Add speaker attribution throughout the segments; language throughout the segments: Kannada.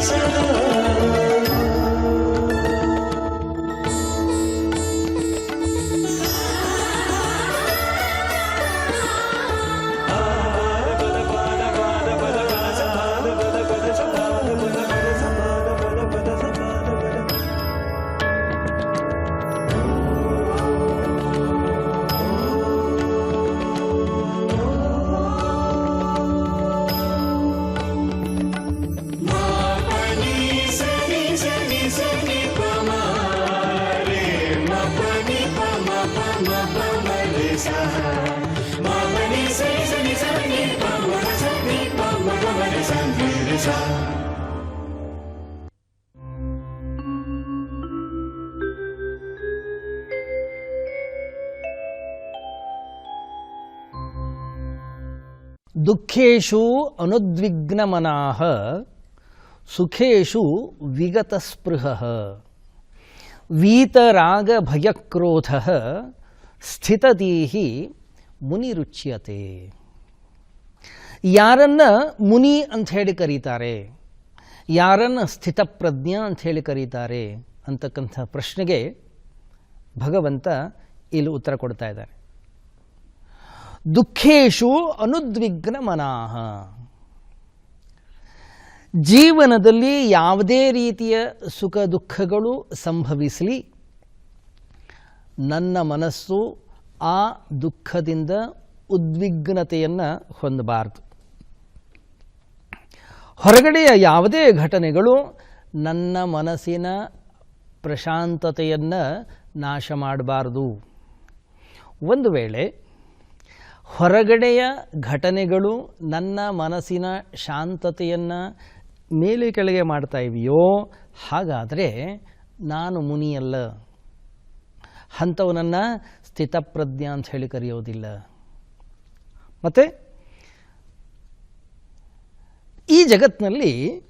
Speaker 1: Jesus. ದುಃಖೇಶು ಅನುದ್ವಿಗ್ನಮನಾಹ, ಸುಖೇಶು ವಿಗತಸ್ಪೃಹ, ವೀತರಾಗಭಯಕ್ರೋಧ, ಸ್ಥಿತದೀಹಿ ಮುನಿರುಚ್ಯತೆ. ಯಾರನ್ನ ಮುನಿ ಅಂಥೇಳಿ ಕರೀತಾರೆ, ಯಾರನ್ನ ಸ್ಥಿತಪ್ರಜ್ಞ ಅಂಥೇಳಿ ಕರೀತಾರೆ ಅಂತಕ್ಕಂಥ ಪ್ರಶ್ನೆಗೆ ಭಗವಂತ ಇಲ್ಲಿ ಉತ್ತರ ಕೊಡ್ತಾ ಇದ್ದಾರೆ. ದುಃಖೇಶು ಅನುದ್ವಿಗ್ನ ಮನಃ ಜೀವನದಲ್ಲಿ ಯಾವುದೇ ರೀತಿಯ ಸುಖ ದುಃಖಗಳು ಸಂಭವಿಸಲಿ, ನನ್ನ ಮನಸ್ಸು ಆ ದುಃಖದಿಂದ ಉದ್ವಿಗ್ನತೆಯನ್ನು ಹೊಂದಬಾರದು. ಹೊರಗಡೆಯ ಯಾವುದೇ ಘಟನೆಗಳು ನನ್ನ ಮನಸ್ಸಿನ ಪ್ರಶಾಂತತೆಯನ್ನು ನಾಶ ಮಾಡಬಾರದು. ಒಂದು ವೇಳೆ ಹೊರಗಡೆಯ ಘಟನೆಗಳು ನನ್ನ ಮನಸ್ಸಿನ ಶಾಂತತೆಯನ್ನು ಮೇಲೆ ಕೆಳಗೆ ಮಾಡ್ತಾ ಇವೆಯೋ ಹಾಗಾದರೆ ನಾನು ಮುನಿಯಲ್ಲ. ಅಂಥವನನ್ನು ಸ್ಥಿತಪ್ರಜ್ಞ ಅಂತ ಹೇಳಿ ಕರೆಯೋದಿಲ್ಲ. ಮತ್ತು, ಈ ಜಗತ್ತಿನಲ್ಲಿ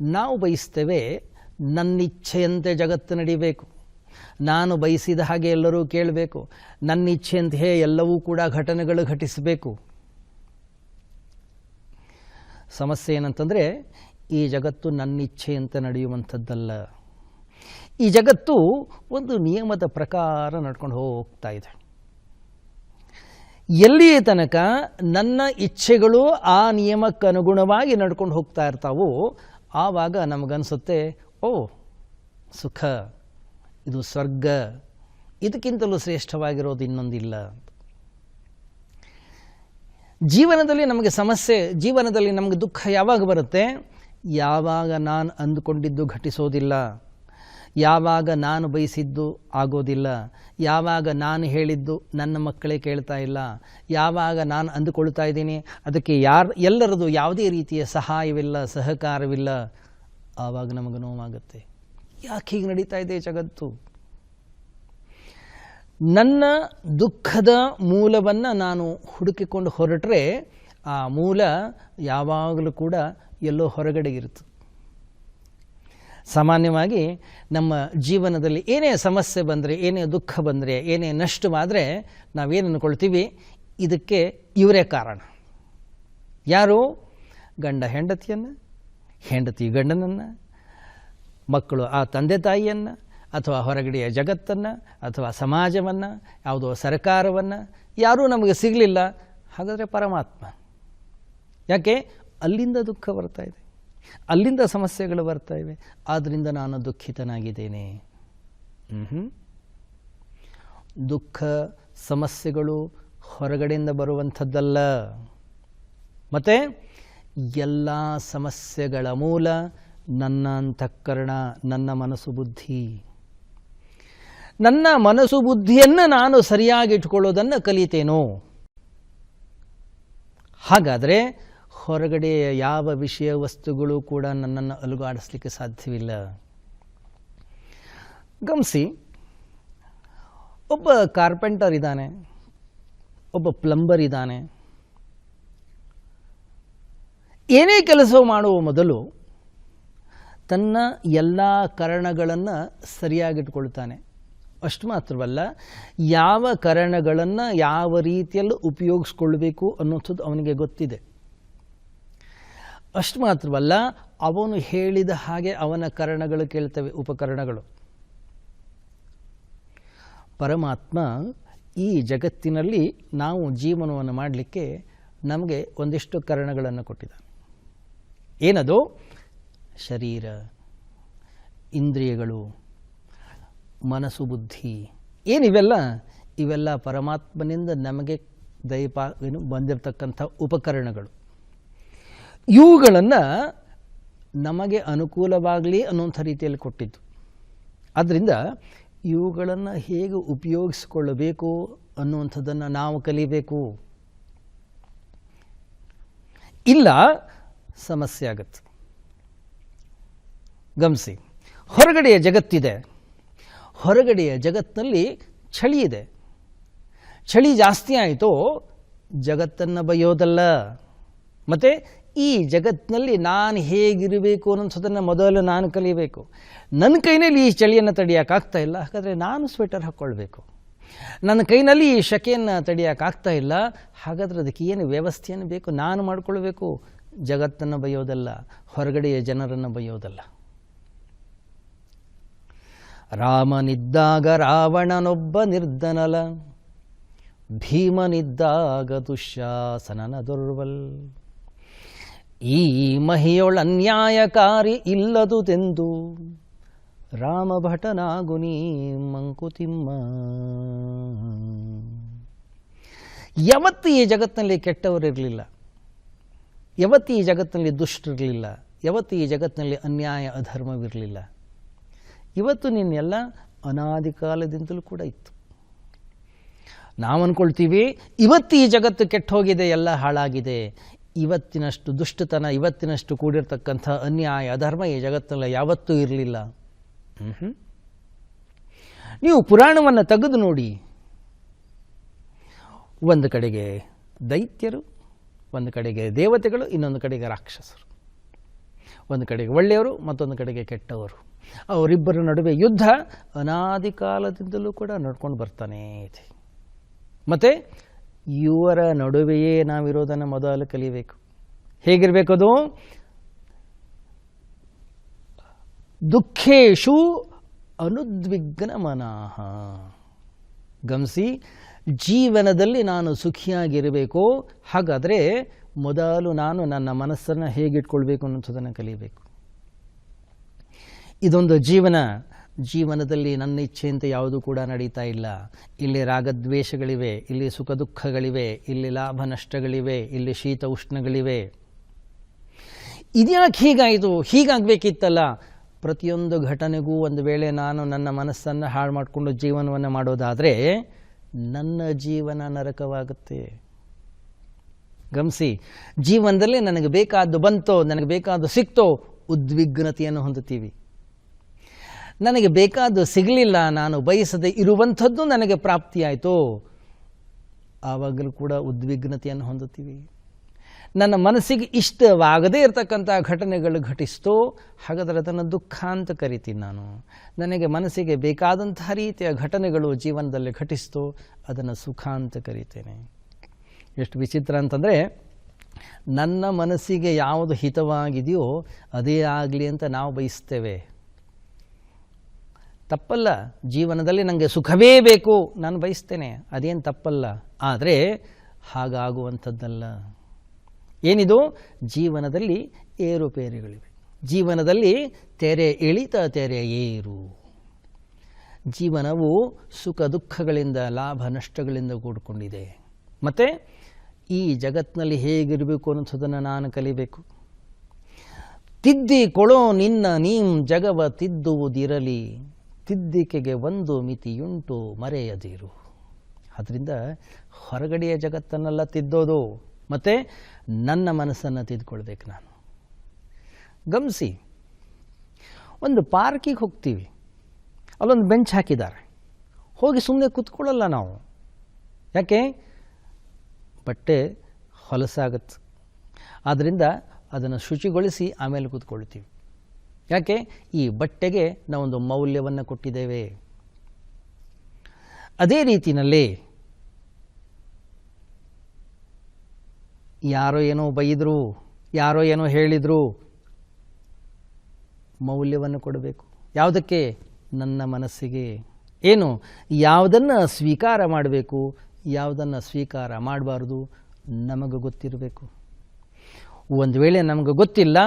Speaker 1: ನಾವು ಬಯಸ್ತೇವೆ ನನ್ನಿಚ್ಛೆಯಂತೆ ಜಗತ್ತು ನಡಿಬೇಕು. ನಾನು ಬಯಸಿದ ಹಾಗೆ ಎಲ್ಲರೂ ಕೇಳಬೇಕು. ನನ್ನ ಇಚ್ಛೆಯಂತೆಯೇ ಎಲ್ಲವೂ ಕೂಡ ಘಟನೆಗಳು ಘಟಿಸಬೇಕು. ಸಮಸ್ಯೆ ಏನಂತಂದರೆ, ಈ ಜಗತ್ತು ನನ್ನ ಇಚ್ಛೆಯಂತೆ ನಡೆಯುವಂಥದ್ದಲ್ಲ. ಈ ಜಗತ್ತು ಒಂದು ನಿಯಮದ ಪ್ರಕಾರ ನಡ್ಕೊಂಡು ಹೋಗ್ತಾ ಇದೆ. ಎಲ್ಲಿಯ ತನಕ ನನ್ನ ಇಚ್ಛೆಗಳು ಆ ನಿಯಮಕ್ಕೆ ಅನುಗುಣವಾಗಿ ನಡ್ಕೊಂಡು ಹೋಗ್ತಾ ಇರ್ತಾವೋ, ಆವಾಗ ನಮಗನ್ಸುತ್ತೆ, ಓ, ಸುಖ. ಇದು ಸ್ವರ್ಗ ಇದಕ್ಕಿಂತಲೂ ಶ್ರೇಷ್ಠವಾಗಿರೋದು ಇನ್ನೊಂದಿಲ್ಲ. ಜೀವನದಲ್ಲಿ ನಮಗೆ ಸಮಸ್ಯೆ, ಜೀವನದಲ್ಲಿ ನಮಗೆ ದುಃಖ ಯಾವಾಗ ಬರುತ್ತೆ? ಯಾವಾಗ ನಾನು ಅಂದುಕೊಂಡಿದ್ದು ಘಟಿಸೋದಿಲ್ಲ. ಯಾವಾಗ ನಾನು ಬಯಸಿದ್ದು ಆಗೋದಿಲ್ಲ. ಯಾವಾಗ ನಾನು ಹೇಳಿದ್ದು ನನ್ನ ಮಕ್ಕಳೇ ಕೇಳ್ತಾ ಇಲ್ಲ. ಯಾವಾಗ ನಾನು ಅಂದುಕೊಳ್ತಾ ಇದ್ದೀನಿ? ಅದಕ್ಕೆ ಯಾರು ಎಲ್ಲರದು ಯಾವುದೇ ರೀತಿಯ ಸಹಾಯವಿಲ್ಲ, ಸಹಕಾರವಿಲ್ಲ. ಆವಾಗ ನಮಗೆ ನೋವಾಗುತ್ತೆ. ಯಾಕೆ ಹೀಗೆ ನಡೀತಾ ಇದೆ ಜಗತ್ತು? ನನ್ನ ದುಃಖದ ಮೂಲವನ್ನು ನಾನು ಹುಡುಕಿಕೊಂಡು ಹೊರಟ್ರೆ ಆ ಮೂಲ ಯಾವಾಗಲೂ ಕೂಡ ಎಲ್ಲೋ ಹೊರಗಡೆ ಇರುತ್ತೆ. ಸಾಮಾನ್ಯವಾಗಿ ನಮ್ಮ ಜೀವನದಲ್ಲಿ ಏನೇ ಸಮಸ್ಯೆ ಬಂದರೆ, ಏನೇ ದುಃಖ ಬಂದರೆ, ಏನೇ ನಷ್ಟವಾದರೆ ನಾವೇನು ಅಂದ್ಕೊಳ್ತೀವಿ ಇದಕ್ಕೆ ಇವರೇ ಕಾರಣ. ಯಾರು? ಗಂಡ ಹೆಂಡತಿಯನ್ನು, ಹೆಂಡತಿ ಗಂಡನನ್ನು ಮಕ್ಕಳು ಆ ತಂದೆ ತಾಯಿಯನ್ನು ಅಥವಾ ಹೊರಗಡೆಯ ಜಗತ್ತನ್ನು ಅಥವಾ ಸಮಾಜವನ್ನು, ಯಾವುದೋ ಸರ್ಕಾರವನ್ನು, ಯಾರೂ ನಮಗೆ ಸಿಗಲಿಲ್ಲ. ಹಾಗಾದರೆ ಪರಮಾತ್ಮ. ಯಾಕೆ? ಅಲ್ಲಿಂದ ದುಃಖ ಬರ್ತಾ ಇದೆ. ಅಲ್ಲಿಂದ ಸಮಸ್ಯೆಗಳು ಬರ್ತಾ ಇವೆ. ಆದ್ದರಿಂದ ನಾನು ದುಃಖಿತನಾಗಿದ್ದೇನೆ. ದುಃಖ, ಸಮಸ್ಯೆಗಳು ಹೊರಗಡೆಯಿಂದ ಬರುವಂಥದ್ದಲ್ಲ. ಮತ್ತು ಎಲ್ಲ ಸಮಸ್ಯೆಗಳ ಮೂಲ ನನ್ನ ಅಂತಃಕರಣ ನನ್ನ ಮನಸ್ಸು ಬುದ್ಧಿ. ನನ್ನ ಮನಸ್ಸು ಬುದ್ಧಿಯನ್ನು ನಾನು ಸರಿಯಾಗಿ ಇಟ್ಕೊಳ್ಳೋದನ್ನು ಕಲಿತೇನೋ. ಹಾಗಾದರೆ ಹೊರಗಡೆ ಯಾವ ವಿಷಯ ವಸ್ತುಗಳು ಕೂಡ ನನ್ನನ್ನು ಅಲುಗಾಡಿಸ್ಲಿಕ್ಕೆ ಸಾಧ್ಯವಿಲ್ಲ. ಗಮನಿಸಿ, ಒಬ್ಬ ಕಾರ್ಪೆಂಟರ್ ಇದ್ದಾನೆ, ಒಬ್ಬ ಪ್ಲಂಬರ್ ಇದ್ದಾನೆ. ಏನೇ ಕೆಲಸ ಮಾಡುವ ಮೊದಲು ತನ್ನ ಎಲ್ಲ ಕರಣಗಳನ್ನು ಸರಿಯಾಗಿಟ್ಕೊಳ್ತಾನೆ. ಅಷ್ಟು ಮಾತ್ರವಲ್ಲ, ಯಾವ ಕರಣಗಳನ್ನು ಯಾವ ರೀತಿಯಲ್ಲಿ ಉಪಯೋಗಿಸ್ಕೊಳ್ಬೇಕು ಅನ್ನೋಂಥದ್ದು ಅವನಿಗೆ ಗೊತ್ತಿದೆ. ಅಷ್ಟು ಮಾತ್ರವಲ್ಲ, ಅವನು ಹೇಳಿದ ಹಾಗೆ ಅವನ ಕರಣಗಳು ಕೇಳ್ತವೆ, ಉಪಕರಣಗಳು. ಪರಮಾತ್ಮ ಈ ಜಗತ್ತಿನಲ್ಲಿ ನಾವು ಜೀವನವನ್ನು ಮಾಡಲಿಕ್ಕೆ ನಮಗೆ ಒಂದಿಷ್ಟು ಕರಣಗಳನ್ನು ಕೊಟ್ಟಿದ್ದಾನೆ. ಏನದು? ಶರೀರ, ಇಂದ್ರಿಯಗಳು, ಮನಸ್ಸು ಬುದ್ಧಿ ಏನಿವೆಲ್ಲ ಇವೆಲ್ಲ? ಪರಮಾತ್ಮನಿಂದ ನಮಗೆ ದಯಪಾ, ಏನು ಬಂದಿರತಕ್ಕಂಥ ಉಪಕರಣಗಳು. ಇವುಗಳನ್ನು ನಮಗೆ ಅನುಕೂಲವಾಗಲಿ ಅನ್ನುವಂಥ ರೀತಿಯಲ್ಲಿ ಕೊಟ್ಟಿದ್ದು. ಆದ್ದರಿಂದ ಇವುಗಳನ್ನು ಹೇಗೆ ಉಪಯೋಗಿಸಿಕೊಳ್ಳಬೇಕು ಅನ್ನುವಂಥದ್ದನ್ನು ನಾವು ಕಲಿಬೇಕು. ಇಲ್ಲ, ಸಮಸ್ಯೆ ಆಗುತ್ತೆ. ಗಮನಿಸಿ. ಹೊರಗಡೆಯ ಜಗತ್ತಿದೆ. ಹೊರಗಡೆಯ ಜಗತ್ತಿನಲ್ಲಿ ಚಳಿ ಇದೆ. ಚಳಿ ಜಾಸ್ತಿ ಆಯಿತು ಜಗತ್ತನ್ನು ಬೈಯೋದಲ್ಲ ಮತ್ತು ಈ ಜಗತ್ತಿನಲ್ಲಿ ನಾನು ಹೇಗಿರಬೇಕು ಅನ್ನೋದನ್ನು ಮೊದಲು ನಾನು ಕಲಿಯಬೇಕು. ನನ್ನ ಕೈನಲ್ಲಿ ಈ ಚಳಿಯನ್ನು ತಡೆಯೋಕ್ಕಾಗ್ತಾ ಇಲ್ಲ. ಹಾಗಾದರೆ ನಾನು ಸ್ವೆಟರ್ ಹಾಕ್ಕೊಳ್ಬೇಕು ನನ್ನ ಕೈನಲ್ಲಿ ಈ ಶಕೆಯನ್ನು ತಡೆಯೋಕ್ಕಾಗ್ತಾ ಇಲ್ಲ. ಹಾಗಾದರೆ ಅದಕ್ಕೆ ಏನು ವ್ಯವಸ್ಥೆಯನ್ನು ಬೇಕು? ನಾನು ಮಾಡಿಕೊಳ್ಬೇಕು. ಜಗತ್ತನ್ನು ಬಯ್ಯೋದಲ್ಲ. ಹೊರಗಡೆಯ ಜನರನ್ನು ಬೈಯೋದಲ್ಲ ರಾಮನಿದ್ದಾಗ ರಾವಣನೊಬ್ಬ ನಿರ್ಧನಲ, ಭೀಮನಿದ್ದಾಗ ದುಶ್ಯಾಸನನ ದುರ್ವಲ್ ಈ ಮಹಿಯೊಳನ್ಯಾಯಕಾರಿ ಇಲ್ಲದುದೆಂದು ರಾಮಭಟನಾಗುನಿ ಮಂಕುತಿಮ್ಮ. ಯಾವತ್ತು ಈ ಜಗತ್ತಿನಲ್ಲಿ ಕೆಟ್ಟವರಿರಲಿಲ್ಲ ಯಾವತ್ತು ಈ ಜಗತ್ತಿನಲ್ಲಿ ದುಷ್ಟರಿರಲಿಲ್ಲ, ಯಾವತ್ತು ಈ ಜಗತ್ತಿನಲ್ಲಿ ಅನ್ಯಾಯ ಅಧರ್ಮವಿರಲಿಲ್ಲ. ಇವತ್ತು ನಿನ್ನೆಲ್ಲ ಅನಾದಿ ಕಾಲದಿಂದಲೂ ಕೂಡ ಇತ್ತು. ನಾವು ಅಂದ್ಕೊಳ್ತೀವಿ ಇವತ್ತು ಈ ಜಗತ್ತು ಕೆಟ್ಟ ಹೋಗಿದೆ, ಎಲ್ಲ ಹಾಳಾಗಿದೆ. ಇವತ್ತಿನಷ್ಟು ದುಷ್ಟತನ, ಇವತ್ತಿನಷ್ಟು ಕೂಡಿರ್ತಕ್ಕಂಥ ಅನ್ಯಾಯ ಅಧರ್ಮ ಈ ಜಗತ್ತಲ್ಲ ಯಾವತ್ತೂ ಇರಲಿಲ್ಲ. ನೀವು ಪುರಾಣವನ್ನು ತೆಗೆದು ನೋಡಿ. ಒಂದು ಕಡೆಗೆ ದೈತ್ಯರು, ಒಂದು ಕಡೆಗೆ ದೇವತೆಗಳು, ಇನ್ನೊಂದು ಕಡೆಗೆ ರಾಕ್ಷಸರು. ಒಂದು ಕಡೆಗೆ ಒಳ್ಳೆಯವರು, ಮತ್ತೊಂದು ಕಡೆಗೆ ಕೆಟ್ಟವರು. ಅವರಿಬ್ಬರ ನಡುವೆ ಯುದ್ಧ ಅನಾದಿ ಕಾಲದಿಂದಲೂ ಕೂಡ ನಡ್ಕೊಂಡು ಬರ್ತಾನೇ ಇದೆ. ಮತ್ತು ಇವರ ನಡುವೆಯೇ ನಾವಿರೋದನ್ನು ಮೊದಲು ಕಲಿಬೇಕು. ಹೇಗಿರಬೇಕು ಅದು? ದುಃಖೇಶು ಅನುದ್ವಿಗ್ನ ಮನಃ ಗಮನಿಸಿ, ಜೀವನದಲ್ಲಿ ನಾನು ಸುಖಿಯಾಗಿರಬೇಕು, ಹಾಗಾದರೆ ಮೊದಲು ನಾನು ನನ್ನ ಮನಸ್ಸನ್ನು ಹೇಗಿಟ್ಕೊಳ್ಬೇಕು ಅನ್ನೋದನ್ನು ಕಲಿಯಬೇಕು ಇದೊಂದು ಜೀವನ. ಜೀವನದಲ್ಲಿ ನನ್ನ ಇಚ್ಛೆಯಂತೆ ಯಾವುದೂ ಕೂಡ ನಡೀತಾ ಇಲ್ಲ. ಇಲ್ಲಿ ರಾಗದ್ವೇಷಗಳಿವೆ, ಇಲ್ಲಿ ಸುಖ ದುಃಖಗಳಿವೆ, ಇಲ್ಲಿ ಲಾಭ ನಷ್ಟಗಳಿವೆ, ಇಲ್ಲಿ ಶೀತ ಉಷ್ಣಗಳಿವೆ. ಇದ್ಯಾಕೆ ಹೀಗಾಯಿತು? ಹೀಗಾಗಬೇಕಿತ್ತಲ್ಲ? ಪ್ರತಿಯೊಂದು ಘಟನೆಗೂ ಒಂದು ವೇಳೆ ನಾನು ನನ್ನ ಮನಸ್ಸನ್ನು ಹಾಳು ಮಾಡಿಕೊಂಡು ಜೀವನವನ್ನು ಮಾಡೋದಾದರೆ ನನ್ನ ಜೀವನ ನರಕವಾಗುತ್ತೆ. ಗಮಿಸಿ, ಜೀವನದಲ್ಲಿ ನನಗೆ ಬೇಕಾದ್ದು ಬಂತೋ, ನನಗೆ ಬೇಕಾದ್ದು ಸಿಕ್ತೋ, ಉದ್ವಿಗ್ನತೆಯನ್ನು ಹೊಂದುತ್ತೀವಿ. ನನಗೆ ಬೇಕಾದ್ದು ಸಿಗಲಿಲ್ಲ, ನಾನು ಬಯಸದೆ ಇರುವಂಥದ್ದು ನನಗೆ ಪ್ರಾಪ್ತಿಯಾಯಿತು. ಆವಾಗಲೂ ಕೂಡ ಉದ್ವಿಗ್ನತೆಯನ್ನು ಹೊಂದುತ್ತೀವಿ. ನನ್ನ ಮನಸ್ಸಿಗೆ ಇಷ್ಟವಾಗದೇ ಇರತಕ್ಕಂಥ ಘಟನೆಗಳು ಘಟಿಸ್ತೋ. ಹಾಗಾದರೆ ಅದನ್ನು ದುಃಖ ಅಂತ ಕರಿತೀನಿ ನಾನು. ನನಗೆ ಮನಸ್ಸಿಗೆ ಬೇಕಾದಂತಹ ರೀತಿಯ ಘಟನೆಗಳು ಜೀವನದಲ್ಲಿ ಘಟಿಸ್ತೋ. ಅದನ್ನು ಸುಖ ಅಂತ ಕರಿತೇನೆ. ಎಷ್ಟು ವಿಚಿತ್ರ ಅಂತಂದರೆ, ನನ್ನ ಮನಸ್ಸಿಗೆ ಯಾವುದು ಹಿತವಾಗಿದೆಯೋ ಅದೇ ಆಗಲಿ ಅಂತ ನಾವು ಬಯಸ್ತೇವೆ. ತಪ್ಪಲ್ಲ. ಜೀವನದಲ್ಲಿ ನನಗೆ ಸುಖವೇ ಬೇಕು. ನಾನು ಬಯಸ್ತೇನೆ. ಅದೇನು ತಪ್ಪಲ್ಲ. ಆದರೆ ಹಾಗಾಗುವಂಥದ್ದಲ್ಲ. ಏನಿದು? ಜೀವನದಲ್ಲಿ ಏರುಪೇರುಗಳಿವೆ. ಜೀವನದಲ್ಲಿ ತೆರೆ ಇಳಿತ ತೆರೆ ಏರು. ಜೀವನವು ಸುಖ ದುಃಖಗಳಿಂದ, ಲಾಭ ನಷ್ಟಗಳಿಂದ ಕೂಡಿಕೊಂಡಿದೆ. ಮತ್ತು ಈ ಜಗತ್ತಿನಲ್ಲಿ ಹೇಗಿರಬೇಕು ಅನ್ನೋದನ್ನು ನಾನು ಕಲಿಬೇಕು. ತಿದ್ದಿ ಕೊಳೋ ನಿನ್ನ ನೀಂ ಜಗವ ತಿದ್ದುವುದಿರಲಿ. ತಿದ್ದಿಕೆಗೆ ಒಂದು ಮಿತಿಯುಂಟು ಮರೆಯದಿರು. ಅದರಿಂದ ಹೊರಗಡೆಯ ಜಗತ್ತನ್ನೆಲ್ಲ ತಿದ್ದೋದು ಮತ್ತು ನನ್ನ ಮನಸ್ಸನ್ನು ತಿದ್ಕೊಳ್ಬೇಕು ನಾನು. ಗಮನಿಸಿ, ಒಂದು ಪಾರ್ಕಿಗೆ ಹೋಗ್ತೀವಿ. ಅಲ್ಲೊಂದು ಬೆಂಚ್ ಹಾಕಿದ್ದಾರೆ. ಹೋಗಿ ಸುಮ್ಮನೆ ಕೂತ್ಕೊಳ್ಳಲ್ಲ ನಾವು. ಯಾಕೆ? ಬಟ್ಟೆ ಹೊಲಸಾಗತ್ತೆ. ಆದ್ದರಿಂದ ಅದನ್ನು ಶುಚಿಗೊಳಿಸಿ ಆಮೇಲೆ ಕೂತ್ಕೊಳ್ತೀವಿ. ಯಾಕೆ? ಈ ಬಟ್ಟೆಗೆ ನಾವೊಂದು ಮೌಲ್ಯವನ್ನು ಕೊಟ್ಟಿದ್ದೇವೆ. ಅದೇ ರೀತಿಯಲ್ಲಿ ಯಾರೋ ಏನೋ ಬೈದರು, ಯಾರೋ ಏನೋ ಹೇಳಿದರು, ಮೌಲ್ಯವನ್ನು ಕೊಡಬೇಕು. ಯಾವುದಕ್ಕೆ? ನನ್ನ ಮನಸ್ಸಿಗೆ. ಏನು? ಯಾವುದನ್ನು ಸ್ವೀಕಾರ ಮಾಡಬೇಕು, ಯಾವುದನ್ನು ಸ್ವೀಕಾರ ಮಾಡಬಾರ್ದು ನಮಗೆ ಗೊತ್ತಿರಬೇಕು. ಒಂದು ವೇಳೆ ನಮಗೆ ಗೊತ್ತಿಲ್ಲ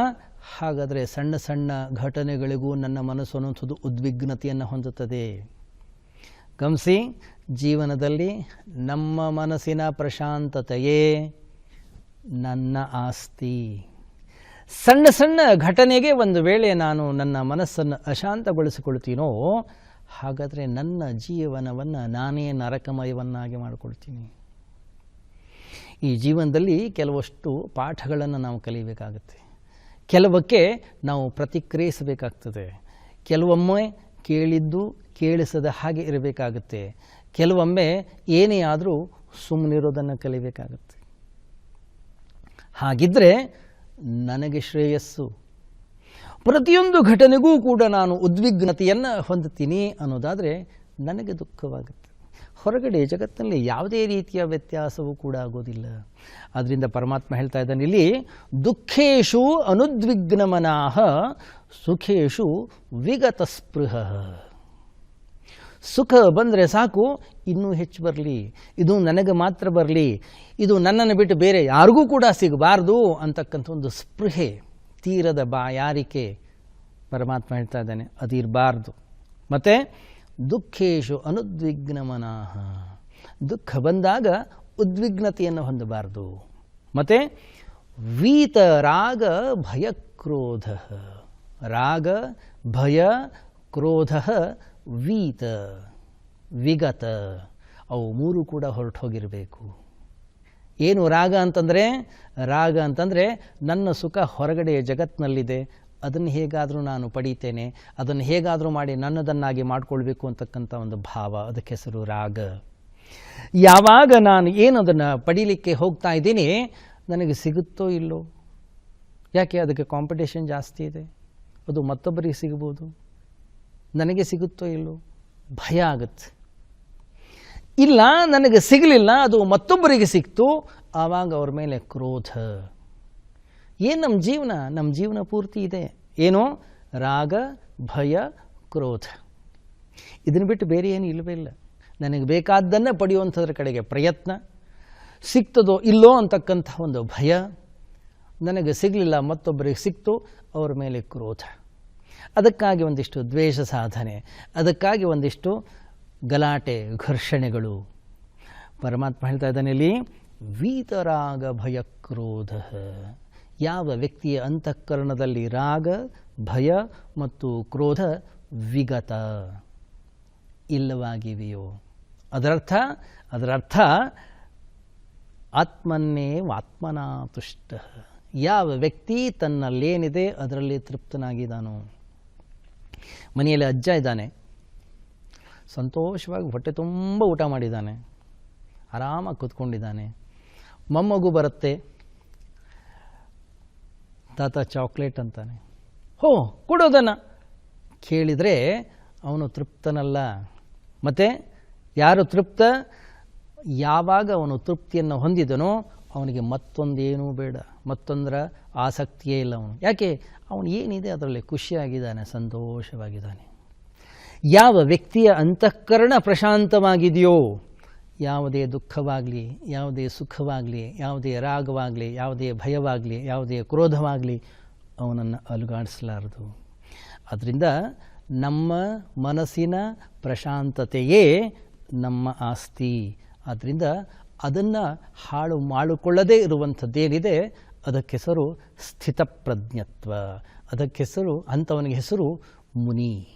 Speaker 1: ಹಾಗಾದರೆ ಸಣ್ಣ ಸಣ್ಣ ಘಟನೆಗಳಿಗೂ ನನ್ನ ಮನಸ್ಸು ಅನ್ನುವಂಥದ್ದು ಉದ್ವಿಗ್ನತೆಯನ್ನು ಹೊಂದುತ್ತದೆ. ಗಮನಿಸಿ ಜೀವನದಲ್ಲಿ ನಮ್ಮ ಮನಸ್ಸಿನ ಪ್ರಶಾಂತತೆಯೇ ನನ್ನ ಆಸ್ತಿ. ಸಣ್ಣ ಸಣ್ಣ ಘಟನೆಗೆ ಒಂದು ವೇಳೆ ನಾನು ನನ್ನ ಮನಸ್ಸನ್ನು ಅಶಾಂತಗೊಳಿಸಿಕೊಳ್ತೀನೋ, ಹಾಗಾದರೆ ನನ್ನ ಜೀವನವನ್ನು ನಾನೇ ನರಕಮಯವನ್ನಾಗಿ ಮಾಡಿಕೊಳ್ತೀನಿ. ಈ ಜೀವನದಲ್ಲಿ ಕೆಲವಷ್ಟು ಪಾಠಗಳನ್ನು ನಾವು ಕಲಿಬೇಕಾಗುತ್ತೆ. ಕೆಲವಕ್ಕೆ ನಾವು ಪ್ರತಿಕ್ರಿಯಿಸಬೇಕಾಗ್ತದೆ. ಕೆಲವೊಮ್ಮೆ ಕೇಳಿದ್ದು ಕೇಳಿಸದ ಹಾಗೆ ಇರಬೇಕಾಗುತ್ತೆ. ಕೆಲವೊಮ್ಮೆ ಏನೇ ಆದರೂ ಸುಮ್ಮನಿರೋದನ್ನು ಕಲಿಬೇಕಾಗುತ್ತೆ. ಹಾಗಿದ್ದರೆ ನನಗೆ ಶ್ರೇಯಸ್ಸು. ಪ್ರತಿಯೊಂದು ಘಟನೆಗೂ ಕೂಡ ನಾನು ಉದ್ವಿಗ್ನತೆಯನ್ನು ಹೊಂದುತ್ತೀನಿ ಅನ್ನೋದಾದರೆ ನನಗೆ ದುಃಖವಾಗುತ್ತೆ. ಹೊರಗಡೆ ಜಗತ್ತಿನಲ್ಲಿ ಯಾವುದೇ ರೀತಿಯ ವ್ಯತ್ಯಾಸವೂ ಕೂಡ ಆಗೋದಿಲ್ಲ. ಅದರಿಂದ ಪರಮಾತ್ಮ ಹೇಳ್ತಾ ಇದ್ದಾನೆ, ಇಲ್ಲಿ ದುಃಖೇಶು ಅನುದ್ವಿಗ್ನಮನಾಹ, ಸುಖೇಶು ವಿಗತ ಸ್ಪೃಹ ಸುಖ ಬಂದರೆ ಸಾಕು, ಇನ್ನೂ ಹೆಚ್ಚು ಬರಲಿ, ಇದು ನನಗೆ ಮಾತ್ರ ಬರಲಿ, ಇದು ನನ್ನನ್ನು ಬಿಟ್ಟು ಬೇರೆ ಯಾರಿಗೂ ಕೂಡ ಸಿಗಬಾರ್ದು ಅಂತಕ್ಕಂಥ ಒಂದು ಸ್ಪೃಹೆ, ತೀರದ ಬಾಯಾರಿಕೆ. ಪರಮಾತ್ಮ ಹೇಳ್ತಾ ಇದ್ದಾನೆ, ಅದಿರಬಾರ್ದು. ಮತ್ತು ದುಃಖೇಶು ಅನುದ್ವಿಗ್ನಮನಾಹ. ದುಃಖ ಬಂದಾಗ ಉದ್ವಿಗ್ನತೆಯನ್ನು ಹೊಂದಬಾರ್ದು. ಮತ್ತು ವೀತ ರಾಗ ಭಯ ಕ್ರೋಧ. ರಾಗ ಭಯ ಕ್ರೋಧ ವೀತ ವಿಗತ. ಅವು ಮೂರು ಕೂಡ ಹೊರಟು ಹೋಗಿರಬೇಕು ಏನು ರಾಗ ಅಂತಂದರೆ ರಾಗ ಅಂತಂದರೆ ನನ್ನ ಸುಖ ಹೊರಗಡೆಯ ಜಗತ್ತಿನಲ್ಲಿದೆ ಅದನ್ನು ಹೇಗಾದರೂ ನಾನು ಪಡೀತೇನೆ, ಅದನ್ನು ಹೇಗಾದರೂ ಮಾಡಿ ನನ್ನದನ್ನಾಗಿ ಮಾಡಿಕೊಳ್ಬೇಕು ಅಂತಕ್ಕಂಥ ಒಂದು ಭಾವ, ಅದಕ್ಕೆ ಹೆಸರು ರಾಗ. ಯಾವಾಗ ನಾನು ಏನು ಅದನ್ನು ಪಡೀಲಿಕ್ಕೆ ಹೋಗ್ತಾ ಇದ್ದೀನಿ, ನನಗೆ ಸಿಗುತ್ತೋ ಇಲ್ಲೋ? ಯಾಕೆ ಅದಕ್ಕೆ ಕಾಂಪಿಟೇಷನ್ ಜಾಸ್ತಿ ಇದೆ? ಅದು ಮತ್ತೊಬ್ಬರಿಗೆ ಸಿಗ್ಬೋದು? ನನಗೆ ಸಿಗುತ್ತೋ ಇಲ್ಲೋ? ಭಯ ಆಗುತ್ತೆ. ಇಲ್ಲ, ನನಗೆ ಸಿಗಲಿಲ್ಲ, ಅದು ಮತ್ತೊಬ್ಬರಿಗೆ ಸಿಕ್ತು, ಆವಾಗ ಅವ್ರ ಮೇಲೆ ಕ್ರೋಧ. ಏನು ನಮ್ಮ ಜೀವನ? ನಮ್ಮ ಜೀವನ ಪೂರ್ತಿ ಇದೆ. ಏನು? ರಾಗ, ಭಯ, ಕ್ರೋಧ. ಇದನ್ನು ಬಿಟ್ಟು ಬೇರೆ ಏನು ಇಲ್ಲವೇ ಇಲ್ಲ. ನನಗೆ ಬೇಕಾದ್ದನ್ನೇ ಪಡೆಯುವಂಥದ್ರ ಕಡೆಗೆ ಪ್ರಯತ್ನ. ಸಿಗ್ತದೋ ಇಲ್ಲೋ ಅಂತಕ್ಕಂಥ ಒಂದು ಭಯ. ನನಗೆ ಸಿಗಲಿಲ್ಲ, ಮತ್ತೊಬ್ಬರಿಗೆ ಸಿಕ್ತು, ಅವರ ಮೇಲೆ ಕ್ರೋಧ. ಅದಕ್ಕಾಗಿ ಒಂದಿಷ್ಟು ದ್ವೇಷ ಸಾಧನೆ. ಅದಕ್ಕಾಗಿ ಒಂದಿಷ್ಟು ಗಲಾಟೆ, ಘರ್ಷಣೆಗಳು. ಪರಮಾತ್ಮ ಹೇಳ್ತಾ ಇದ್ದಾನೆ ಇಲ್ಲಿ, ವೀತರಾಗ ಭಯ ಕ್ರೋಧ. ಯಾವ ವ್ಯಕ್ತಿಯ ಅಂತಃಕರಣದಲ್ಲಿ ರಾಗ, ಭಯ ಮತ್ತು ಕ್ರೋಧ ವಿಗತ? ಇಲ್ಲವಾಗಿವೆಯೋ. ಅದರರ್ಥ ಅದರರ್ಥ, ಆತ್ಮನ್ನೇ ಆತ್ಮನಾ ತುಷ್ಟ. ಯಾವ ವ್ಯಕ್ತಿ ತನ್ನಲ್ಲೇನಿದೆ ಅದರಲ್ಲಿ ತೃಪ್ತನಾಗಿದ್ದಾನೋ. ಮನೆಯಲ್ಲಿ ಅಜ್ಜ ಇದ್ದಾನೆ. ಸಂತೋಷವಾಗಿ ಹೊಟ್ಟೆ ತುಂಬ ಊಟ ಮಾಡಿದ್ದಾನೆ. ಆರಾಮಾಗಿ ಕೂತ್ಕೊಂಡಿದ್ದಾನೆ. ಮೊಮ್ಮಗು ಬರುತ್ತೆ. ತಾತ ಚಾಕ್ಲೇಟ್ ಅಂತಾನೆ. ಹೋ ಕೊಡೋದನ್ನು ಕೇಳಿದರೆ ಅವನು ತೃಪ್ತನಲ್ಲ. ಮತ್ತು ಯಾರು ತೃಪ್ತ? ಯಾವಾಗ ಅವನು ತೃಪ್ತಿಯನ್ನು ಹೊಂದಿದನೋ ಅವನಿಗೆ ಮತ್ತೊಂದೇನೂ ಬೇಡ. ಮತ್ತೊಂದರ ಆಸಕ್ತಿಯೇ ಇಲ್ಲ ಅವನು. ಯಾಕೆ? ಅವನು ಏನಿದೆ ಅದರಲ್ಲಿ ಖುಷಿಯಾಗಿದ್ದಾನೆ, ಸಂತೋಷವಾಗಿದ್ದಾನೆ. ಯಾವ ವ್ಯಕ್ತಿಯ ಅಂತಃಕರಣ ಪ್ರಶಾಂತವಾಗಿದೆಯೋ ಯಾವುದೇ ದುಃಖವಾಗಲಿ, ಯಾವುದೇ ಸುಖವಾಗಲಿ, ಯಾವುದೇ ರಾಗವಾಗಲಿ, ಯಾವುದೇ ಭಯವಾಗಲಿ, ಯಾವುದೇ ಕ್ರೋಧವಾಗಲಿ ಅವನನ್ನು ಅಲುಗಾಡಿಸಲಾರದು. ಅದರಿಂದ ನಮ್ಮ ಮನಸ್ಸಿನ ಪ್ರಶಾಂತತೆಯೇ ನಮ್ಮ ಆಸ್ತಿ. ಆದ್ದರಿಂದ ಅದನ್ನು ಹಾಳು ಮಾಡಿಕೊಳ್ಳದೇ ಇರುವಂಥದ್ದೇನಿದೆ, ಅದಕ್ಕೆ ಹೆಸರು ಸ್ಥಿತಪ್ರಜ್ಞತ್ವ. ಅದಕ್ಕೆ ಹೆಸರು, ಅಂಥವನಿಗೆ ಹೆಸರು ಮುನಿ.